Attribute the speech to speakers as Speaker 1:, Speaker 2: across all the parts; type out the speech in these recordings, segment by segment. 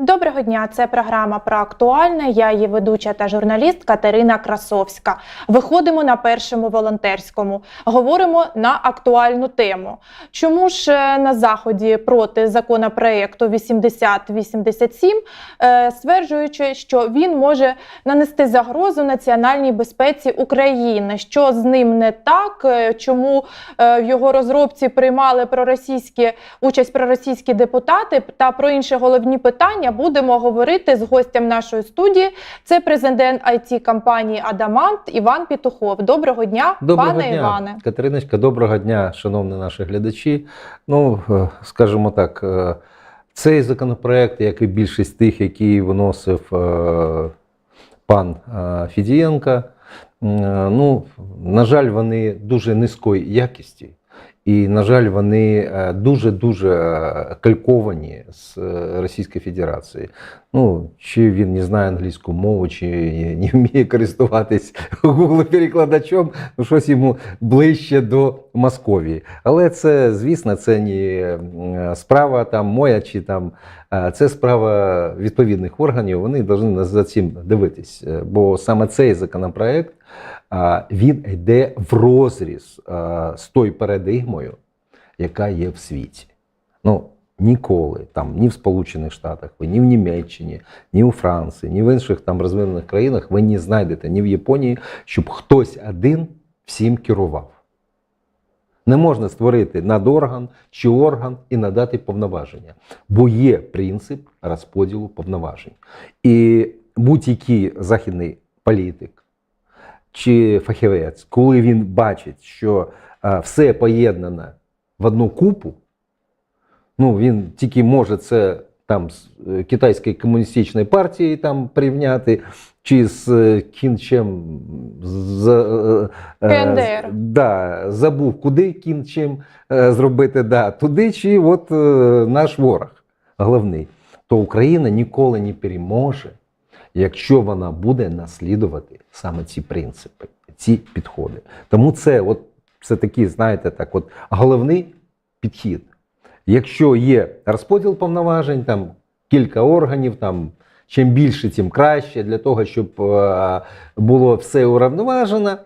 Speaker 1: Доброго дня, це програма про актуальне. Я її ведуча та журналіст Катерина Красовська. Виходимо на першому волонтерському. Говоримо на актуальну тему. Чому ж е, на заході проти законопроекту 8087, е, стверджуючи, що він може нанести загрозу національній безпеці України? Що з ним не так? Е, Чому в його розробці приймали проросійські участь проросійські депутати та про інші головні питання будемо говорити з гостем нашої студії. Це президент it компанії Адамант Іван Петухов. Доброго дня,
Speaker 2: Доброго
Speaker 1: пане
Speaker 2: дня,
Speaker 1: Іване.
Speaker 2: Катериночка, доброго дня, шановні наші глядачі. Ну, е, скажімо так, е, цей законопроект, як і більшість тих, які виносив е, пан Фідієнко, е, ну, на жаль, вони дуже низької якісті. І, на жаль, вони е, дуже-дуже е, кальковані з е, Російської Федерації. Ну, чи він не знає англійську мову, чи не вміє користуватись Google перекладачом, ну щось йому ближче до Московії. Але це, звісно, це не справа там моя чи там це справа відповідних органів. Вони повинні за цим дивитись. Бо саме цей законопроект він йде в розріз з тою парадигмою, яка є в світі. Ну, ніколи там ні в Сполучених Штатах, ні в Німеччині, ні у Франції, ні в інших там розвинених країнах ви не знайдете ні в Японії, щоб хтось один всім керував. Не можна створити надорган чи орган і надати повноваження, бо є принцип розподілу повноважень. І будь-який західний політик чи фахівець, коли він бачить, що е, все поєднано в одну купу, ну він тільки може це там з е, китайської комуністичної партії там порівняти, чи з е, кінчем з,
Speaker 1: КНДР.
Speaker 2: да, забув, куди кінчем зробити да, туди, чи от наш ворог головний, то Україна ніколи не переможе, якщо вона буде наслідувати саме ці принципи, ці підходи. Тому це, от, це такий, знаєте, так, от, головний підхід. Якщо є розподіл повноважень, там кілька органів, там чим більше, тим краще, для того, щоб е, було все уравноважено,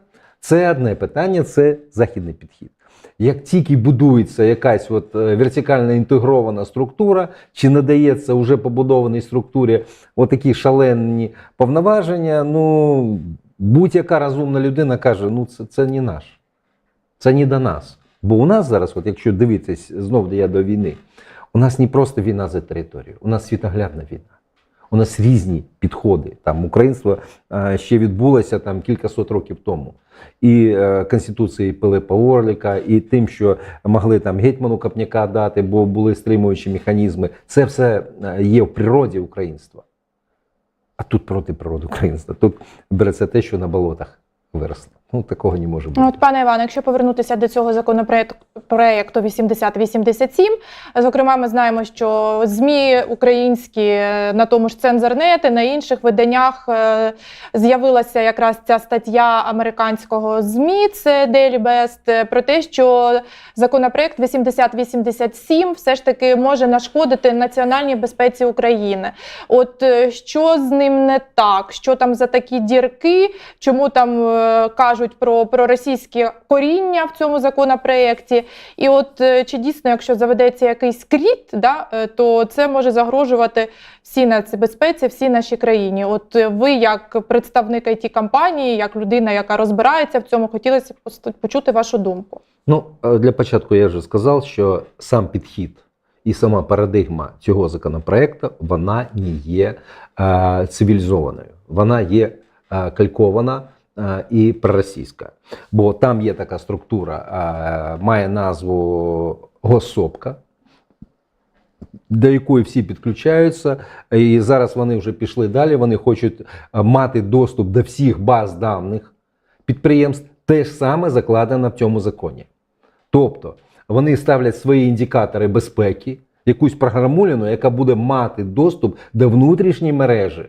Speaker 2: це одне питання, це західний підхід. Як тільки будується якась от е, вертикально інтегрована структура, чи надається вже побудованій структурі отакі шалені повноваження, ну будь-яка розумна людина каже, ну це, це не наш, це не до нас. Бо у нас зараз, от якщо дивитись знов я до війни, у нас не просто війна за територію, у нас світоглядна війна. У нас різні підходи. Там українство е, ще відбулося там кількасот років тому. І е, Конституції Пилипа Орліка, і тим, що могли там гетьману Капняка дати, бо були стримуючі механізми. Це все е, є в природі українства. А тут проти природи українства. Тут береться те, що на болотах виросло. Ну такого не може бути.
Speaker 1: От, пане Іване, якщо повернутися до цього законопроекту проекту 8087, зокрема, ми знаємо, що ЗМІ українські е, на тому ж цензорнети, на інших виданнях е, з'явилася якраз ця стаття американського ЗМІ, це Daily Best, е, про те, що законопроект 8087 все ж таки може нашкодити національній безпеці України. От що з ним не так? Що там за такі дірки? Чому там е, кажуть про, про російське коріння в цьому законопроєкті? І от е, чи дійсно, якщо заведеться якийсь кріт, да, е, то це може загрожувати всій нацбезпеці, всій нашій країні? От е, ви, як представник it компанії, як людина, яка розбирається в цьому, хотілося б почути вашу думку.
Speaker 2: Ну, для початку я вже сказав, що сам підхід і сама парадигма цього законопроекту вона не є е, цивілізованою, вона є е, калькована і проросійська. Бо там є така структура, має назву Госсопка. До якої всі підключаються, і зараз вони вже пішли далі. Вони хочуть мати доступ до всіх баз даних підприємств. Те ж саме закладено в цьому законі. Тобто вони ставлять свої індикатори безпеки, якусь програмуліну, яка буде мати доступ до внутрішньої мережі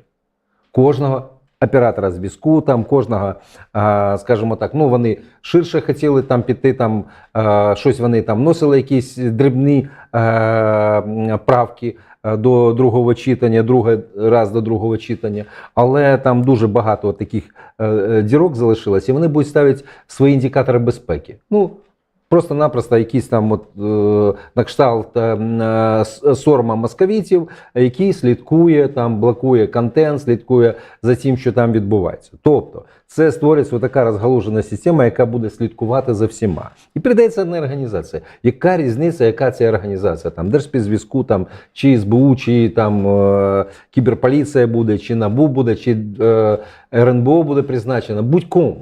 Speaker 2: кожного оператора зв'язку, там кожного, скажімо так, ну вони ширше хотіли там піти, там щось вони там вносили якісь дрібні правки до другого читання, другий раз до другого читання, але там дуже багато таких е, е, дірок залишилось, і вони будуть ставити свої індикатори безпеки. Ну, Просто-напросто якийсь там от, е, на кшталт е, е, с- сорма московітів, який слідкує, там, блокує контент, слідкує за тим, що там відбувається. Тобто це створюється така розгалужена система, яка буде слідкувати за всіма. І передається одна організація. Яка різниця, яка це організація? Там Держспецзв'язку, там, чи СБУ, чи там е, кіберполіція буде, чи НАБУ буде, чи е, РНБО буде призначена, будь-кому.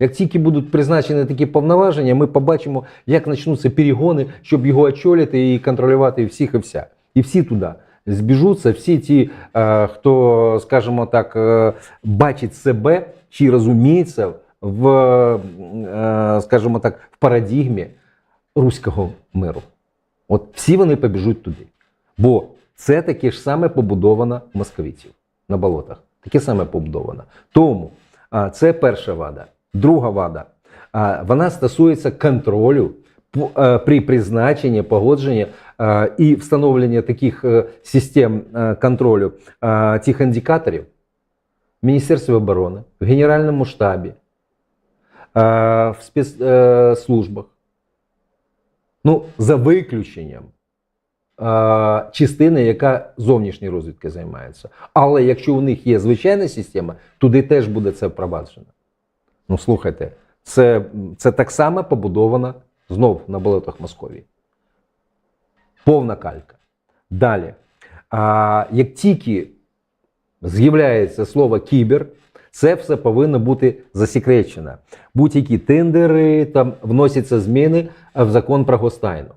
Speaker 2: Як тільки будуть призначені такі повноваження, ми побачимо, як почнуться перегони, щоб його очолити і контролювати всіх і вся. І всі туди збіжуться, всі ті, е, хто, скажімо так, е, бачить себе чи розуміється в, е, скажімо так, в парадігмі руського миру. От всі вони побіжуть туди. Бо це таке ж саме побудовано московітів на болотах. Таке саме побудовано. Тому це перша вада. Друга вада. Вона стосується контролю е, при призначенні, погодженні е, і встановленні таких е, систем контролю цих індикаторів в Міністерстві оборони, в Генеральному штабі, в спецслужбах. Ну, за виключенням частини, яка зовнішньою розвідкою займається. Але якщо у них є звичайна система, туди теж буде це впроваджено. Ну, слухайте, це, це так само побудовано знов на болотах Московії. Повна калька. Далі. А, як тільки з'являється слово кібер, це все повинно бути засекречено. Будь-які тендери, там вносяться зміни в закон про гостайну,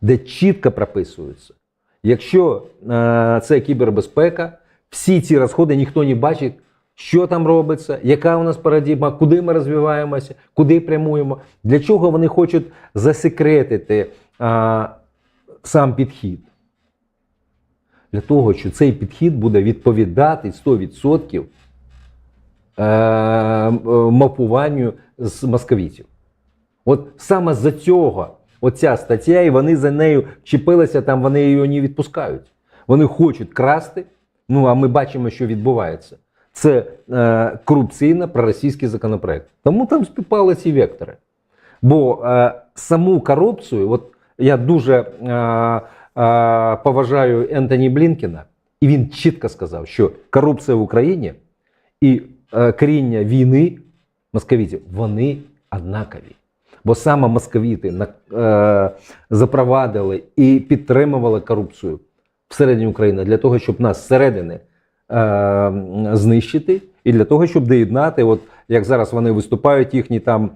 Speaker 2: де чітко прописується, якщо е, це кібербезпека, всі ці розходи ніхто не бачить, що там робиться, яка у нас парадігма, куди ми розвиваємося, куди прямуємо, для чого вони хочуть засекретити е, сам підхід. Для того, що цей підхід буде відповідати 100% е, е, мапуванню з московітів. От саме за цього оця стаття, і вони за нею чіпилися, там вони її не відпускають. Вони хочуть красти. Ну а ми бачимо, що відбувається. Це е, корупційно проросійський законопроект. Тому там співпали ці вектори. Бо е, саму корупцію, от я дуже е, е, поважаю Ентоні Блінкена, і він чітко сказав, що корупція в Україні і е, коріння війни московітів, вони однакові. Бо саме московіти е, запровадили і підтримували корупцію всередині України для того, щоб нас зсередини е, знищити, і для того, щоб доєднати, от як зараз вони виступають, їхні там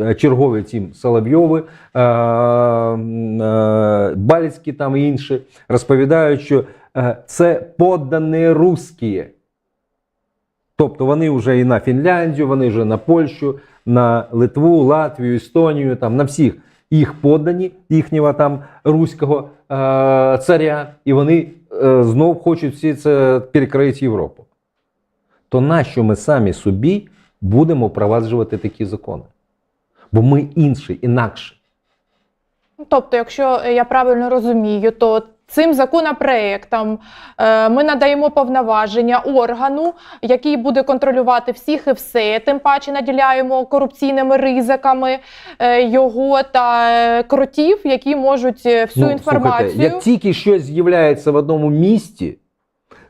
Speaker 2: е, чергові ті Соловйови, е, е, Баліцькі там і інші, розповідають, що е, це поддані русські. Тобто вони вже і на Фінляндію, вони вже на Польщу, на Литву, Латвію, Естонію, там на всіх їх поддані, їхнього там руського е, царя, і вони знов хочуть всі це перекрити Європу. То нащо ми самі собі будемо впроваджувати такі закони? Бо ми інші, інакше.
Speaker 1: Ну, Тобто, якщо я правильно розумію, то цим законопроектом е, ми надаємо повноваження органу, який буде контролювати всіх і все. Тим паче наділяємо корупційними ризиками е, його та е, кротів, які можуть всю інформацію.
Speaker 2: Слухайте, як тільки щось з'являється в одному місті,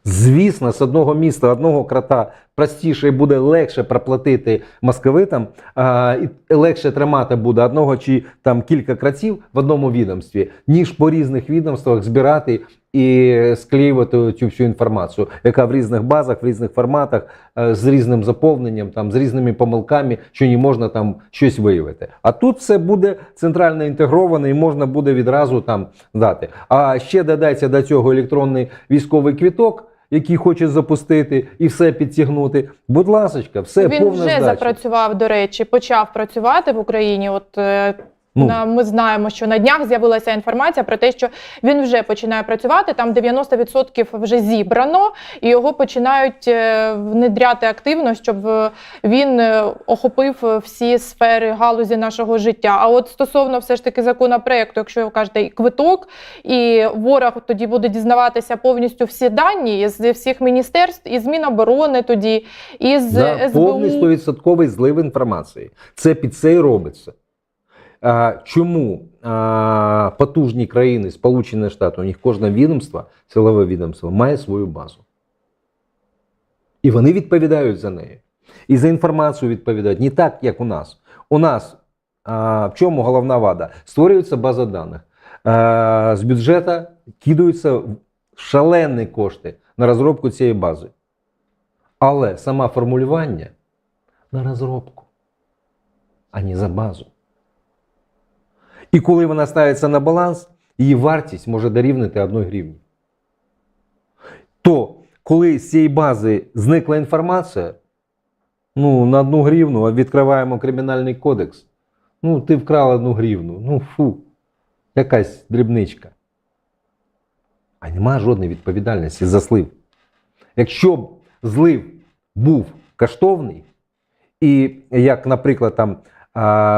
Speaker 2: звісно, з одного міста, одного крота простіше і буде легше проплатити московитам, а, і легше тримати буде одного чи там кілька кротів в одному відомстві, ніж по різних відомствах збирати і склеювати цю всю інформацію, яка в різних базах, в різних форматах, е, з різним заповненням, там, з різними помилками, що не можна там щось виявити. А тут все буде центрально інтегроване і можна буде відразу там дати. А ще додається до цього електронний військовий квіток. Який хоче запустити і все підтягнути. Будь ласочка, все
Speaker 1: Він
Speaker 2: повна
Speaker 1: вже
Speaker 2: здача.
Speaker 1: запрацював, до речі, почав працювати в Україні. От е,
Speaker 2: Ну.
Speaker 1: Ми знаємо, що на днях з'явилася інформація про те, що він вже починає працювати. Там 90% вже зібрано, і його починають е, внедряти активно, щоб е, він е, охопив всі сфери галузі нашого життя. А от стосовно все ж таки законопроекту, якщо ви кажете і квиток, і ворог тоді буде дізнаватися повністю всі дані з всіх міністерств, і з Міноборони тоді, і з
Speaker 2: За
Speaker 1: СБУ.
Speaker 2: повний 100% злив інформації. Це під це і робиться. Чому потужні країни, Сполучені Штати, у них кожне відомство, силове відомство, має свою базу. І вони відповідають за неї. І за інформацію відповідають не так, як у нас. У нас в чому головна вада? Створюється база даних. З бюджету кидаються шалені кошти на розробку цієї бази. Але саме формулювання на розробку, а не за базу. І коли вона ставиться на баланс, її вартість може дорівнити 1 гривні. То, коли з цієї бази зникла інформація, ну, на 1 гривну відкриваємо кримінальний кодекс. Ну, ти вкрав 1 гривну. Ну, фу, якась дрібничка. А немає жодної відповідальності за слив. Якщо б злив був коштовний, і як, наприклад, там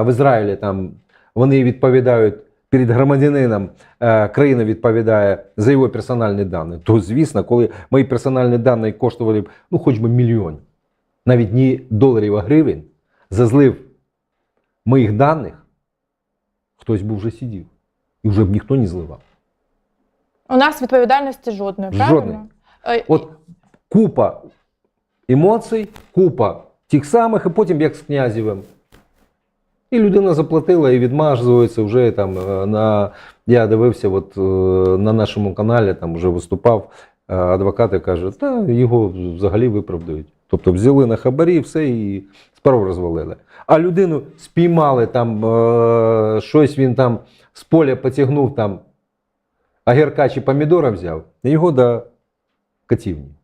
Speaker 2: в Ізраїлі там вони відповідають перед громадянином, е, країна відповідає за його персональні дані, то звісно, коли мої персональні дані коштували б ну, хоч би мільйон, навіть не доларів, а гривень, за злив моїх даних, хтось би вже сидів. І вже б ніхто не зливав.
Speaker 1: У нас відповідальності жодної, правильно?
Speaker 2: Жодної.
Speaker 1: Е,
Speaker 2: От купа емоцій, купа тих самих, і потім як з князєвим. І людина заплатила і відмазується вже там е, на. Я дивився, от е, на нашому каналі там вже виступав е, адвокат і каже, та його взагалі виправдають. Тобто взяли на хабарі все і справу розвалили. А людину спіймали там, щось він там з поля потягнув там, агірка чи помідора взяв, і його до катівні.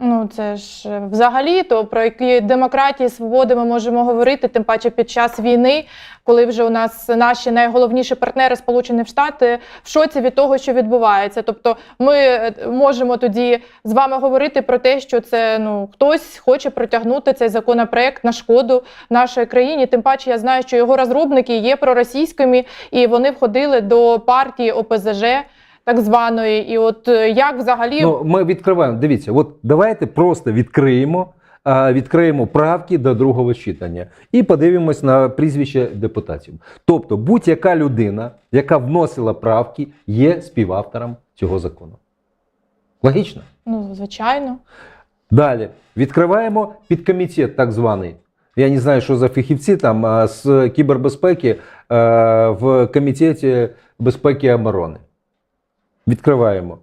Speaker 1: Ну, це ж е, взагалі то про які демократії, свободи ми можемо говорити, тим паче під час війни, коли вже у нас наші найголовніші партнери Сполучені Штати в шоці від того, що відбувається. Тобто, ми е, можемо тоді з вами говорити про те, що це ну хтось хоче протягнути цей законопроект на шкоду нашої країні. Тим паче, я знаю, що його розробники є проросійськими, і вони входили до партії ОПЗЖ. Так званої, і от е, як взагалі
Speaker 2: Ну, ми відкриваємо. Дивіться, от давайте просто відкриємо, відкриємо правки до другого читання і подивимось на прізвища депутатів. Тобто, будь-яка людина, яка вносила правки, є співавтором цього закону. Логічно?
Speaker 1: ну звичайно.
Speaker 2: Далі відкриваємо підкомітет, так званий. Я не знаю, що за фахівці там а, з кібербезпеки е, в комітеті безпеки і оборони. Відкриваємо.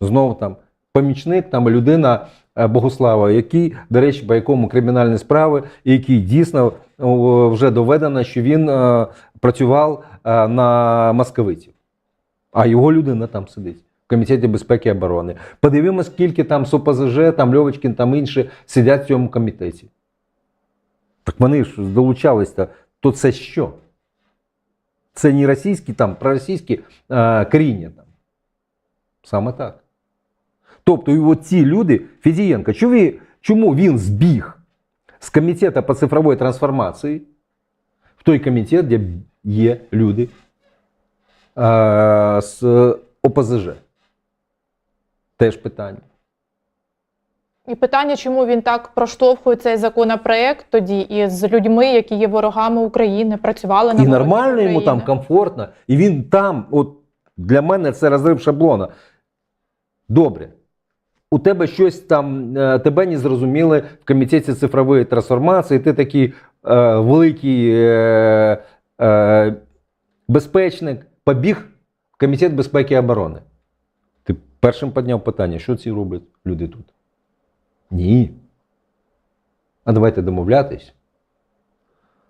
Speaker 2: Знову там помічник, там людина е, Богослава, який, до речі, по якому кримінальні справи, і який дійсно вже доведено, що він е, працював е, на московитів. А його людина там сидить. В комітеті безпеки і оборони. Подивимось, скільки там з ОПЗЖ, там Льовочкін, там інші сидять в цьому комітеті. Так вони ж долучалися, то це що? Це не російські там, проросійські е, коріння там. Саме так. Тобто, і от ці люди, Федієнко, чому, він збіг з комітету по цифрової трансформації в той комітет, де є люди е, з ОПЗЖ? Теж питання.
Speaker 1: І питання, чому він так проштовхує цей законопроект тоді із людьми, які є ворогами України, працювали на
Speaker 2: І нормально йому там комфортно, і він там, от для мене це розрив шаблона. Добре. У тебе щось там, е, тебе не зрозуміли в комітеті цифрової трансформації, ти такий е, великий е, е, безпечник, побіг в комітет безпеки і оборони. Ти першим підняв питання, що ці роблять люди тут? Ні. А давайте домовлятись.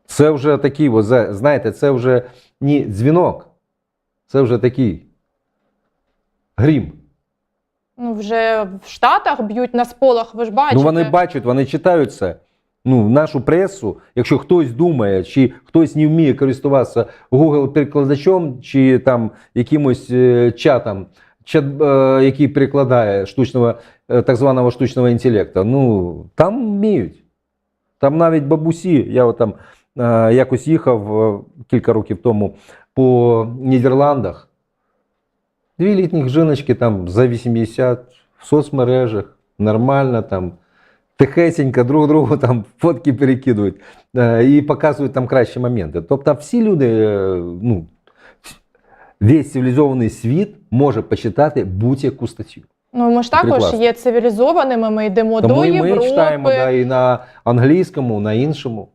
Speaker 2: Це вже такий, знаєте, це вже не дзвінок, це вже такий грім.
Speaker 1: Ну вже в Штатах б'ють на сполох. Ви ж бачите.
Speaker 2: Ну вони бачать, вони читають це. Ну, нашу пресу, якщо хтось думає, чи хтось не вміє користуватися Google перекладачом, чи там якимось е, чатом, чат, е, який перекладає штучного, е, так званого штучного інтелекту, ну там вміють. Там навіть бабусі, я там е, якось їхав е, кілька років тому по Нідерландах. Дві літніх жіночки там за 80 в соцмережах, нормально там, тихесенько друг другу там фотки перекидують і показують там кращі моменти. Тобто всі люди, е, ну, весь цивілізований світ може почитати будь-яку статтю.
Speaker 1: Ну ми ж також
Speaker 2: Прекрасно.
Speaker 1: є цивілізованими. Ми йдемо
Speaker 2: Тому
Speaker 1: до
Speaker 2: і ми
Speaker 1: Європи.
Speaker 2: читаємо да, і на англійському, на іншому.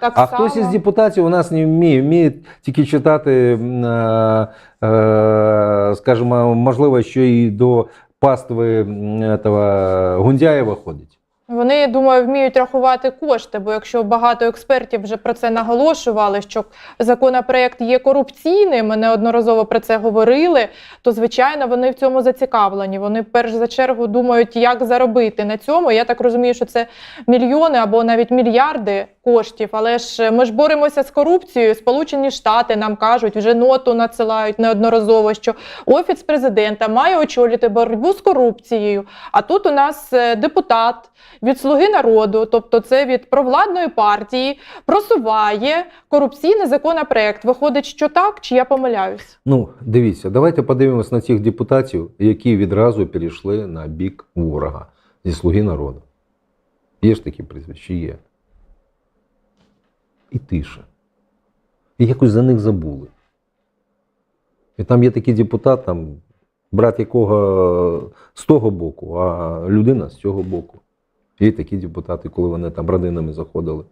Speaker 1: Так
Speaker 2: А
Speaker 1: само.
Speaker 2: хтось із депутатів у нас не вміє, вміє тільки читати, е, е, скажімо, можливо, що і до пастви этого Гундяєва ходить.
Speaker 1: Вони, думаю, вміють рахувати кошти, бо якщо багато експертів вже про це наголошували, що законопроект є корупційним, ми неодноразово про це говорили, то звичайно вони в цьому зацікавлені. Вони перш за чергу думають, як заробити на цьому. Я так розумію, що це мільйони або навіть мільярди коштів. Але ж ми ж боремося з корупцією. Сполучені Штати нам кажуть, вже ноту надсилають неодноразово, що офіс президента має очолити боротьбу з корупцією. А тут у нас е, депутат від Слуги народу, тобто це від провладної партії, просуває корупційний законопроект. Виходить, що так, чи я помиляюсь?
Speaker 2: Ну, дивіться, давайте подивимось на цих депутатів, які відразу перейшли на бік ворога зі слуги народу. Є ж такі прізвища? Є. І тише. І якось за них забули. І там є такий депутат, там, брат якого з того боку, а людина з цього боку. Є такі депутати, коли вони там родинами заходили.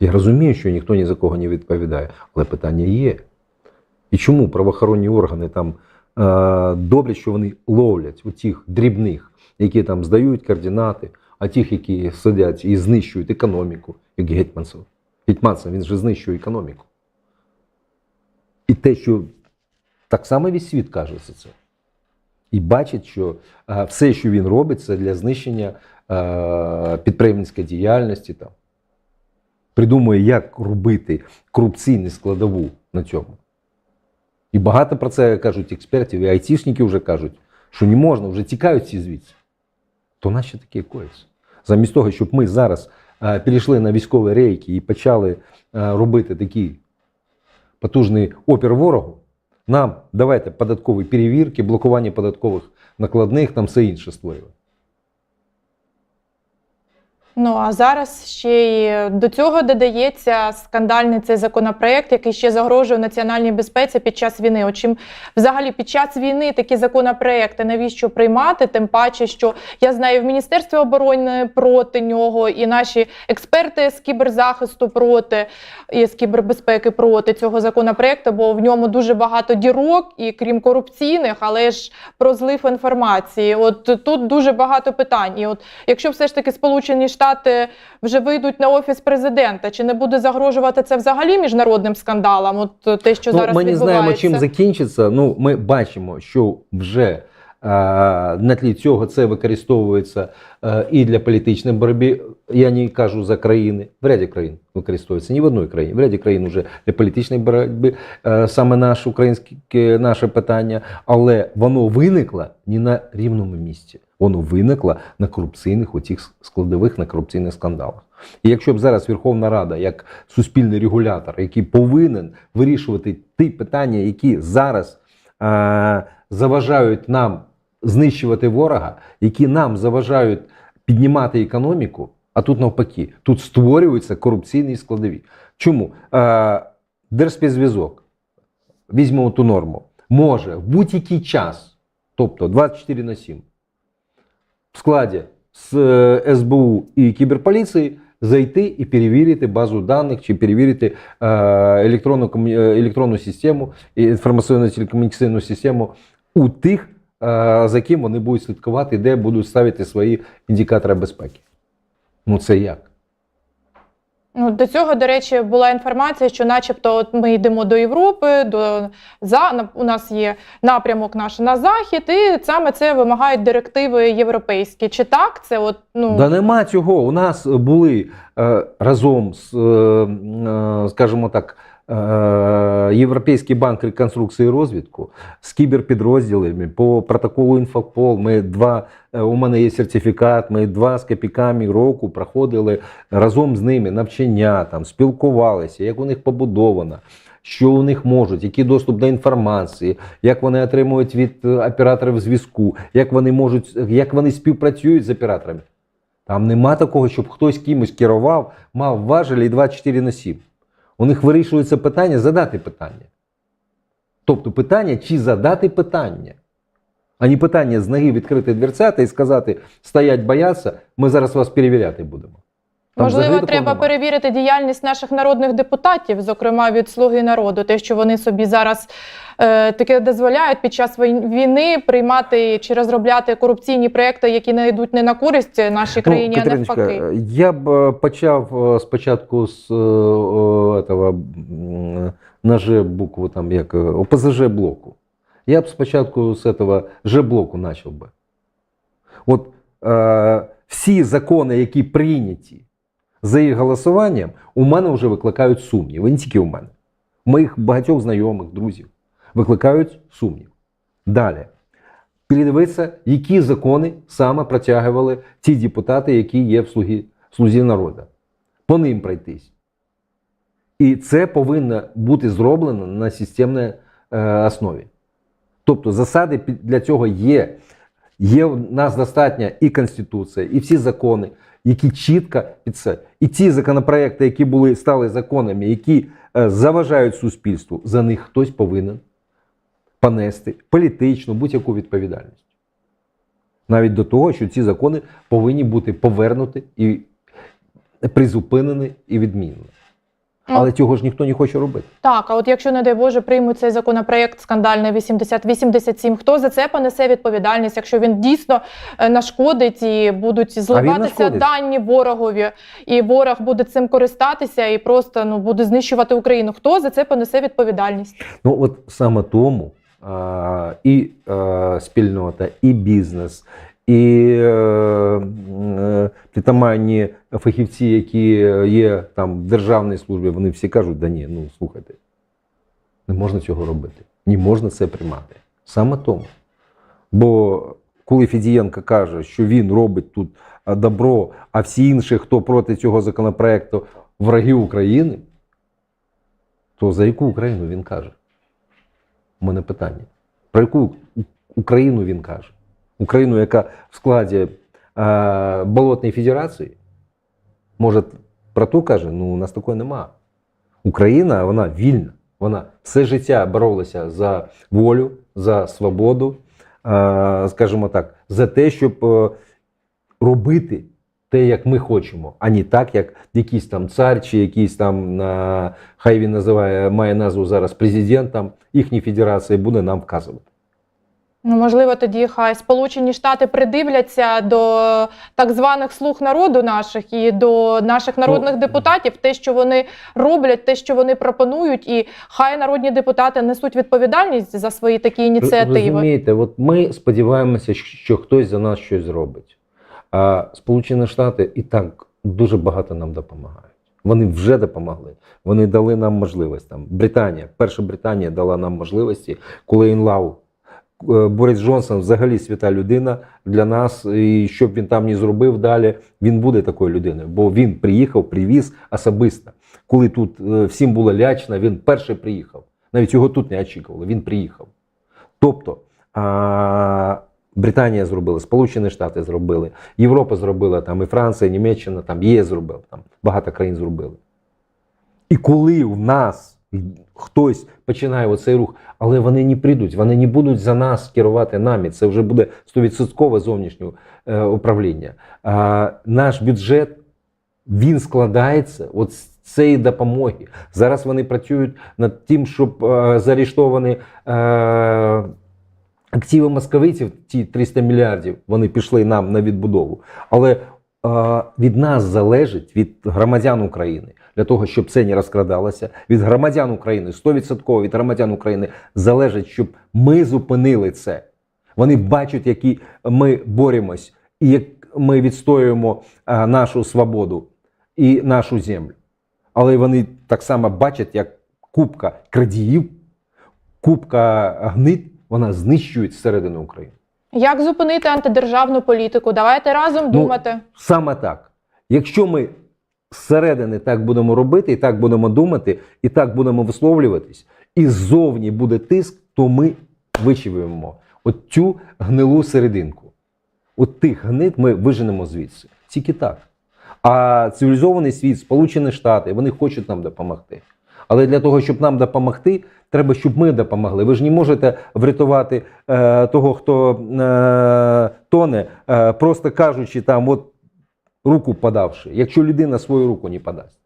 Speaker 2: Я розумію, що ніхто ні за кого не відповідає, але питання є. І чому правоохоронні органи там е, добре, що вони ловлять у тих дрібних, які там здають координати, а тих, які сидять і знищують економіку, як Гетьманцев. Гетьманцев, він же знищує економіку. І те, що так само весь світ каже за це. І бачить, що е, все, що він робить, це для знищення е, підприємницької діяльності. Там. Придумує, як робити корупційну складову на цьому. І багато про це кажуть експертів, і айтішники вже кажуть, що не можна, вже тікають всі звідси. То наші таке коїться. Замість того, щоб ми зараз е, перейшли на військові рейки і почали робити такий потужний опір ворогу, нам давайте податкові перевірки, блокування податкових накладних, там все інше створювати.
Speaker 1: Ну а зараз ще й до цього додається скандальний цей законопроект, який ще загрожує національній безпеці під час війни. От чим взагалі під час війни такі законопроекти навіщо приймати? Тим паче, що я знаю, в Міністерстві оборони проти нього, і наші експерти з кіберзахисту проти і з кібербезпеки проти цього законопроекту, бо в ньому дуже багато дірок, і крім корупційних, але ж про злив інформації. От тут дуже багато питань. І от якщо все ж таки Сполучені Штати вже вийдуть на офіс президента, чи не буде загрожувати це взагалі міжнародним скандалам? От те, що
Speaker 2: ну,
Speaker 1: зараз
Speaker 2: ми не
Speaker 1: відбувається.
Speaker 2: знаємо, чим закінчиться. Ну, ми бачимо, що вже е, на тлі цього це використовується е, і для політичної боротьби. Я не кажу за країни, в ряді країн використовується, ні в одній країні. В ряді країн вже для політичної боротьби е, саме наше українське наше питання, але воно виникло не на рівному місці. Воно виникло на корупційних оцих складових на корупційних скандалах. І якщо б зараз Верховна Рада, як суспільний регулятор, який повинен вирішувати ті питання, які зараз е, заважають нам знищувати ворога, які нам заважають піднімати економіку, а тут навпаки, тут створюються корупційні складові. Чому? Е, Держспецзв'язок, візьмемо ту норму, може в будь-який час, тобто 24 на 7, в складі з е, СБУ і кіберполіції зайти і перевірити базу даних чи перевірити е, електронну, е, електронну систему і інформаційно-телекомунікаційну систему у тих, за ким вони будуть слідкувати, де будуть ставити свої індикатори безпеки. Ну це як?
Speaker 1: Ну, до цього, до речі, була інформація, що, начебто, от ми йдемо до Європи, до за у нас є напрямок наш на захід, і саме це вимагають директиви європейські. Чи так? Це от ну
Speaker 2: Да нема цього. У нас були е, разом з, е, е, скажімо так, е, Європейський банк реконструкції і розвитку з кіберпідрозділами по протоколу Інфопол. Ми два, е, у мене є сертифікат, ми два з копійками року проходили разом з ними навчання, там, спілкувалися, як у них побудовано. Що у них можуть, який доступ до інформації, як вони отримують від е, операторів зв'язку, як вони можуть, як вони співпрацюють з операторами. Там нема такого, щоб хтось кимось керував, мав важелі і 24 на 7. У них вирішується питання задати питання. Тобто питання, чи задати питання. А не питання з ноги відкрити дверцята і сказати, стоять, бояться, ми зараз вас перевіряти будемо. Там
Speaker 1: можливо, треба
Speaker 2: нема.
Speaker 1: перевірити діяльність наших народних депутатів, зокрема від Слуги народу, те, що вони собі зараз е, таке дозволяють під час війни приймати чи розробляти корупційні проекти, які не йдуть не на користь нашій країні, а
Speaker 2: Катериночка,
Speaker 1: навпаки.
Speaker 2: я б е, почав е, спочатку з е, этого, на Ж букву, там як ОПЗЖ блоку. Я б спочатку з этого Ж блоку почав би. От е, всі закони, які прийняті за їх голосуванням, у мене вже викликають сумнів. Не тільки у мене. Моїх багатьох знайомих, друзів викликають сумнів. Далі передивитися, які закони саме протягували ті депутати, які є в слугі, слузі народу. По ним пройтись. І це повинно бути зроблено на системній е, основі. Тобто засади для цього є. Є в нас достатня і Конституція, і всі закони, які чітко під це. І ті законопроекти, які були стали законами, які е, заважають суспільству, за них хтось повинен понести політичну будь-яку відповідальність. Навіть до того, що ці закони повинні бути повернуті і призупинені і відмінені. Але цього ж ніхто не хоче робити.
Speaker 1: Так, а от якщо, не дай Боже, приймуть цей законопроект скандальний 80-87, хто за це понесе відповідальність, якщо він дійсно е, нашкодить і будуть зливатися дані ворогові, і ворог буде цим користатися і просто ну буде знищувати Україну. Хто за це понесе відповідальність?
Speaker 2: Ну от саме тому а, і а, спільнота, і бізнес, і е, е, притаманні фахівці, які є там в державній службі, вони всі кажуть, да ні, ну слухайте, не можна цього робити, не можна це приймати. Саме тому. Бо коли Федієнко каже, що він робить тут добро, а всі інші, хто проти цього законопроекту, враги України, то за яку Україну він каже? У мене питання. Про яку Україну він каже? Україну, яка в складі е, Болотної Федерації? Може, про ту каже? Ну, у нас такої нема. Україна, вона вільна. Вона все життя боролася за волю, за свободу, е, скажімо так, за те, щоб е, робити те, як ми хочемо, а не так, як якийсь там цар чи якийсь там, е, хай він називає, має назву зараз президентом, їхній федерації буде нам вказувати.
Speaker 1: Ну можливо, тоді хай Сполучені Штати придивляться до так званих слуг народу наших і до наших народних депутатів, те, що вони роблять, те, що вони пропонують, і хай народні депутати несуть відповідальність за свої такі ініціативи.
Speaker 2: Розумієте, от ми сподіваємося, що хтось за нас щось зробить. А Сполучені Штати і так дуже багато нам допомагають. Вони вже допомогли. Вони дали нам можливість. Там Британія, перша Британія дала нам можливості, коли Інлау. Е, Борис Джонсон взагалі свята людина для нас, і що б він там не зробив далі, він буде такою людиною, бо він приїхав, привіз особисто. Коли тут е, всім було лячно, він перший приїхав. Навіть його тут не очікували, він приїхав. Тобто а, Британія зробила, Сполучені Штати зробили, Європа зробила, там і Франція, і Німеччина, там ЄС зробила, там багато країн зробили. І коли в нас хтось починає оцей рух, але вони не прийдуть, вони не будуть за нас керувати нами. Це вже буде 100% зовнішнє е, управління. А, наш бюджет він складається от з цієї допомоги. Зараз вони працюють над тим, щоб е, заарештовані е, активи московитів, ті 300 мільярдів, вони пішли нам на відбудову. Але від нас залежить від громадян України для того, щоб це не розкрадалося. Від громадян України 100% від громадян України залежить, щоб ми зупинили це. Вони бачать, які ми боремось, і як ми відстоюємо нашу свободу і нашу землю. Але вони так само бачать, як купка крадіїв, купка гнид, вона знищує середину України.
Speaker 1: Як зупинити антидержавну політику? Давайте разом
Speaker 2: Ну,
Speaker 1: думати.
Speaker 2: Саме так. Якщо ми зсередини так будемо робити, і так будемо думати, і так будемо висловлюватись, і ззовні буде тиск, то ми вичивемо от цю гнилу серединку. От тих гнид ми виженемо звідси. Тільки так. А цивілізований світ, Сполучені Штати, вони хочуть нам допомогти. Але для того, щоб нам допомогти, треба, щоб ми допомогли. Ви ж не можете врятувати е, того, хто е, тоне, е, просто кажучи, там, от руку подавши, якщо людина свою руку не подасть.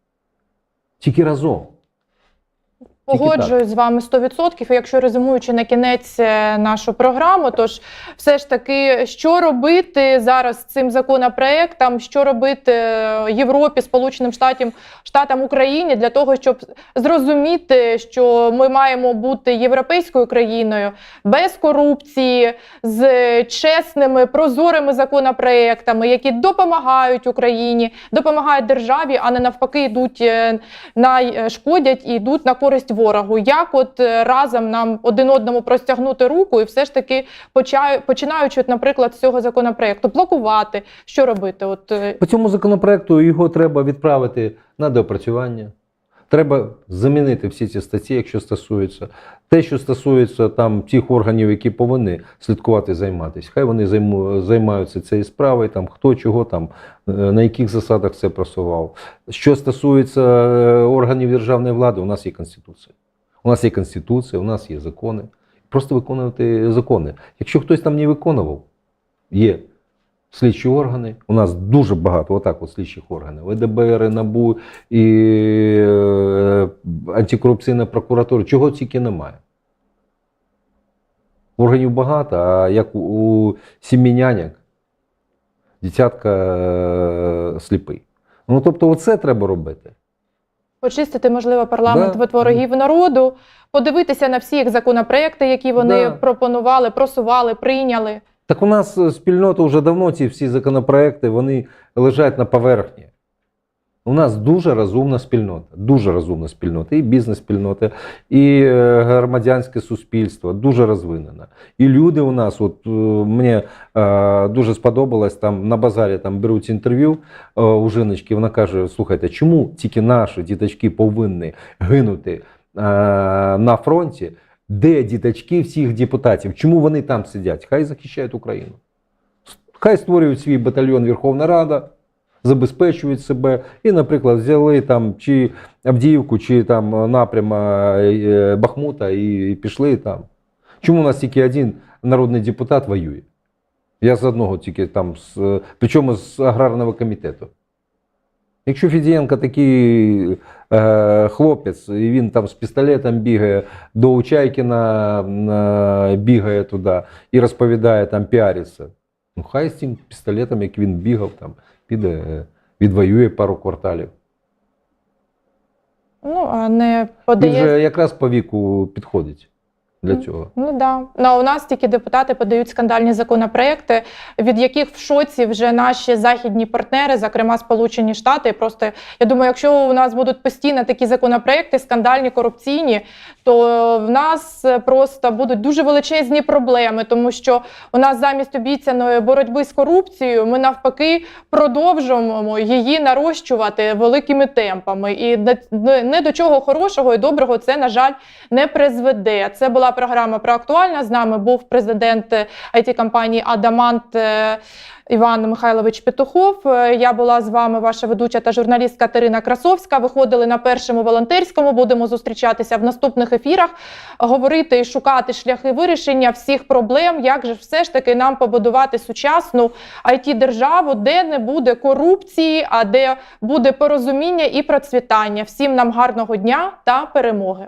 Speaker 2: Тільки разом.
Speaker 1: Погоджуюсь з вами 100%. І якщо резюмуючи на кінець е, нашу програму, тож все ж таки, що робити зараз з цим законопроектом, що робити е, Європі, Сполученим Штатам, Штатам Україні для того, щоб зрозуміти, що ми маємо бути європейською країною без корупції, з чесними, прозорими законопроектами, які допомагають Україні, допомагають державі, а не навпаки йдуть е, на шкодять і йдуть на користь ворогу. Як от е, разом нам один одному простягнути руку і все ж таки починаючи, от, наприклад, з цього законопроекту, блокувати, що робити? От е,
Speaker 2: По цьому законопроекту його треба відправити на доопрацювання. Треба замінити всі ці статті, якщо стосується. Те, що стосується там тих органів, які повинні слідкувати, займатися. Хай вони займу- займаються цією справою, там хто чого там, е, на яких засадах це просував. Що стосується е, органів державної влади, у нас є конституція. У нас є конституція, у нас є закони. Просто виконувати закони. Якщо хтось там не виконував, є слідчі органи. У нас дуже багато отак от слідчих органів. І ДБР, і НАБУ, і е, антикорупційна прокуратура. Чого тільки немає. Органів багато, а як у, няняк, дитятка е, сліпий. Ну, тобто, оце треба робити.
Speaker 1: очистити, можливо, парламент
Speaker 2: Да.
Speaker 1: від ворогів народу, подивитися на всі їх законопроекти, які вони
Speaker 2: Да.
Speaker 1: пропонували, просували, прийняли.
Speaker 2: Так у нас е, спільнота вже давно ці всі законопроекти вони лежать на поверхні. У нас дуже розумна спільнота, дуже розумна спільнота, і бізнес-спільнота, і е, громадянське суспільство дуже розвинене. І люди у нас, от е, мені дуже сподобалось, там на базарі там беруть інтерв'ю у жіночки, вона каже: слухайте, чому тільки наші діточки повинні гинути на фронті? Де діточки всіх депутатів? Чому вони там сидять? Хай захищають Україну. Хай створюють свій батальйон Верховна Рада, забезпечують себе і, наприклад, взяли там чи Авдіївку, чи там напрям е, Бахмута і пішли там. Чому у нас тільки один народний депутат воює? Я з одного тільки там, з, причому з аграрного комітету. Якщо Федієнко такий е, хлопець, і він там з пістолетом бігає, до Учайкіна е, бігає туди і розповідає там піариться. Ну, хай з цим пістолетом, як він бігав, там, піде, е, відвоює пару кварталів.
Speaker 1: Ну, а не
Speaker 2: Він же якраз по віку підходить для цього.
Speaker 1: Ну да. Ну, у нас тільки депутати подають скандальні законопроекти, від яких в шоці вже наші західні партнери, зокрема Сполучені Штати. Просто я думаю, якщо у нас будуть постійно такі законопроекти, скандальні, корупційні, то в нас просто будуть дуже величезні проблеми, тому що у нас замість обіцяної боротьби з корупцією ми навпаки продовжуємо її нарощувати великими темпами. І не- не до чого хорошого і доброго це, на жаль, не призведе. Це була програма про актуальне. З нами був президент it компанії Адамант е, Іван Михайлович Петухов. Е, Я була з вами, ваша ведуча та журналіст Катерина Красовська. Виходили на першому волонтерському. Будемо зустрічатися в наступних ефірах, говорити і шукати шляхи вирішення всіх проблем. Як же все ж таки нам побудувати сучасну it державу, де не буде корупції, а де буде порозуміння і процвітання. Всім нам гарного дня та перемоги.